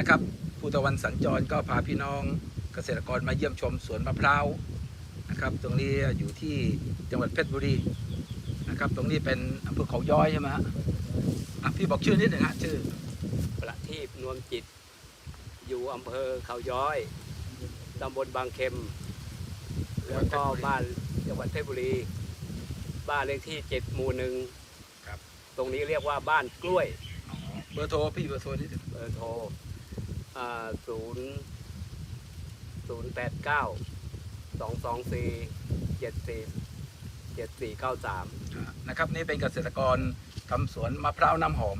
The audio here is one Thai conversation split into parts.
นะครับภูตะวันสัญจรก็พาพี่น้องเกษตรกรมาเยี่ยมชมสวนมะพร้าวนะครับตรงนี้อยู่ที่จังหวัดเพชรบุรีนะครับตรงนี้เป็นอำเภอเขาย้อยใช่ไหมฮะอะพี่บอกชื่อนิดหนึ่งฮะชื่อประทีปนวมจิต อยู่อำเภอเขาย้อยตำบลบางเข็ม แล้วก็บ้านจังหวัดเพชรบุรี บ้านเลขที่เจ็ดหมู่หนึ่งครับ ตรงนี้เรียกว่าบ้านกล้วยอ๋อเบอร์โทรพี่เบอร์โทรนิดหนึ่งเบอร์โทร ศูนย์ศูนย์แปดเก้าสองสองสี่เจ็ดสี่เจ็ดสี่เก้าสามอ่านะครับนี่เป็นเกษตรกรทำสวนมะพร้าวน้ำหอม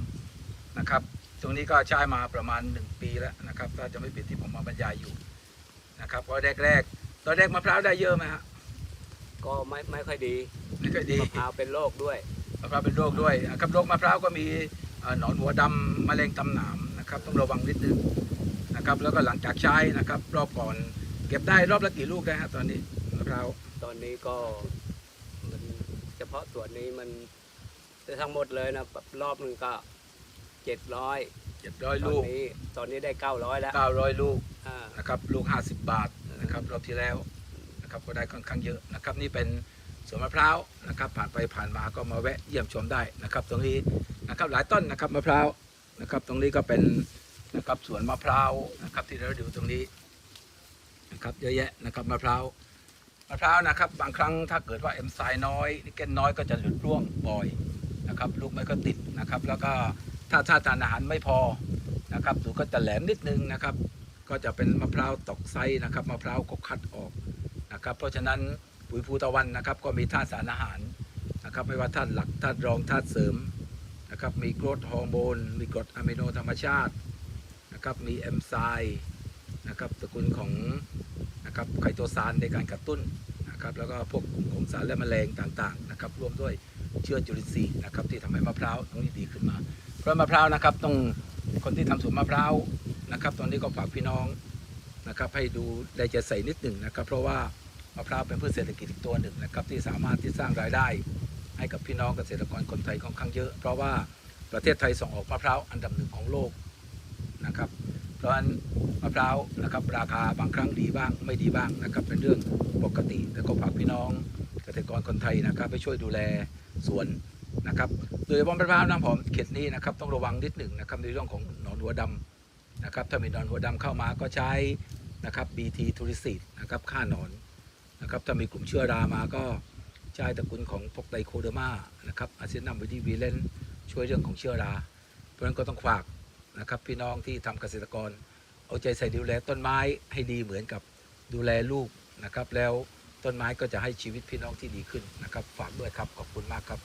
นะครับตรงนี้ก็ใช้มาประมาณ 1 ปีแล้วนะครับถ้าจะไม่ผิดที่ผมมาบรรยายอยู่นะครับก็แรกๆตอนแรกมะพร้าวได้เยอะไหมฮะก็ไม่ไม่ค่อยดีไม่ค่อยดีมะพร้าวเป็นโรคด้วยมะพร้าวเป็นโรคด้วยนะครับโรคมะพร้าวก็มีเอ่อหนอนหัวดำมะเร็งตำหนามนะครับต้องระวังนิดนึง นะครับ แล้วก็หลังจากใช้นะครับ รอบก่อน เก็บได้รอบละกี่ลูกได้ฮะตอนนี้มะพร้าวตอนนี้ก็มันเฉพาะส่วนนี้มันทั้งหมดเลยนะรอบหนึ่งก็เจ็ดร้อยเจ็ดร้อยตอลูนกนี้ตอนนี้ได้เก้าร้อยแล้วเก้าร้อยลูกอ่านะครับลูก50บาทนะครับรอบที่แล้วนะครับก็ได้ค่อนข้างเยอะนะครับ นี่เป็นสวนมะพร้าวนะครับ ผ่านไปผ่านมาก็มาแวะเยี่ยมชมได้นะครับ ตรงนี้นะครับหลายต้นนะครับมะพร้าวนะครับ ตรงนี้ก็เป็น นะครับสวนมะพร้าวนะครับที่เราดูตรงนี้นะครับเยอะแยะนะครับมะพร้าวมะพร้าวนะครับ บางครั้งถ้าเกิดว่าเอ็มไซด์น้อยนิกเกนน้อยก็จะหลุดร่วงบ่อยนะครับลูกไม่ก็ติดนะครับ แล้วก็ถ้าถ้าทานอาหารไม่พอนะครับสูก็จะแหลมนิดนึงนะครับ ก็จะเป็นมะพร้าวตกไซส์นะครับมะพร้าวก็คัดออกนะครับ เพราะฉะนั้นปุ๋ยภูตะวันนะครับ ก็มีธาตุสารอาหารนะครับ ไม่ว่าธาตุหลักธาตุรองธาตุเสริมนะครับ มีกรดฮอร์โมน มีกรดอะมิโนธรรมชาติ นะครับมีเอนไซม์นะครับตระกูลของนะครับไคโตซานในการกระตุ้นนะครับแล้วก็พวกกลุ่มของสารและแมลงต่างๆนะครับรวมด้วยเชื้อจุลินทรีย์นะครับที่ทำให้มะพร้าวตรงนี้ดีขึ้นมา เพราะมะพร้าวนะครับต้องคนที่ทำสวนมะพร้าวนะครับตอนนี้ก็ฝากพี่น้องนะครับให้ดูได้ใจใส่นิดหนึ่งนะครับ เพราะว่ามะพร้าวเป็นพืชเศรษฐกิจอีกตัวหนึ่งนะครับที่สามารถที่สร้างรายได้ ให้กับพี่น้องเกษตรกรคนไทยค่อนข้างเยอะ เพราะว่าประเทศไทยส่งออกมะพร้าวอันดับหนึ่งของโลก ราะฉะนั้นมะพร้าวนะครับราคาบางครั้งดีบ้างไม่ดีบ้างนะครับเป็นเรื่องปกติแต่ก็ฝากพี่น้องเกษตรกรคนไทยนะครับไปช่วยดูแลสวนนะครับโดยเฉพาะมะพร้าวน้ำหอมเขตนี้นะครับต้องระวังนิดหนึ่งนะครับในเรื่องของหนอนหัวดำนะครับถ้ามีหนอนหัวดำเข้ามาก็ใช้นะครับ BT ทูริซีดนะครับฆ่าหนอนนะครับถ้ามีกลุ่มเชื้อรามาก็ใช้ตระกูลของพวกไดโคเดอร์มานะครับอาเซนัมวิดีวีเลนช่วยเรื่องของเชื้อรา เพราะฉะนั้นก็ต้องฝาก นะครับ พี่น้องที่ทำเกษตรกร เอาใจใส่ดูแลต้นไม้ให้ดีเหมือนกับดูแลลูกนะครับ แล้วต้นไม้ก็จะให้ชีวิตพี่น้องที่ดีขึ้นนะครับ ฝากด้วยครับขอบคุณมากครับ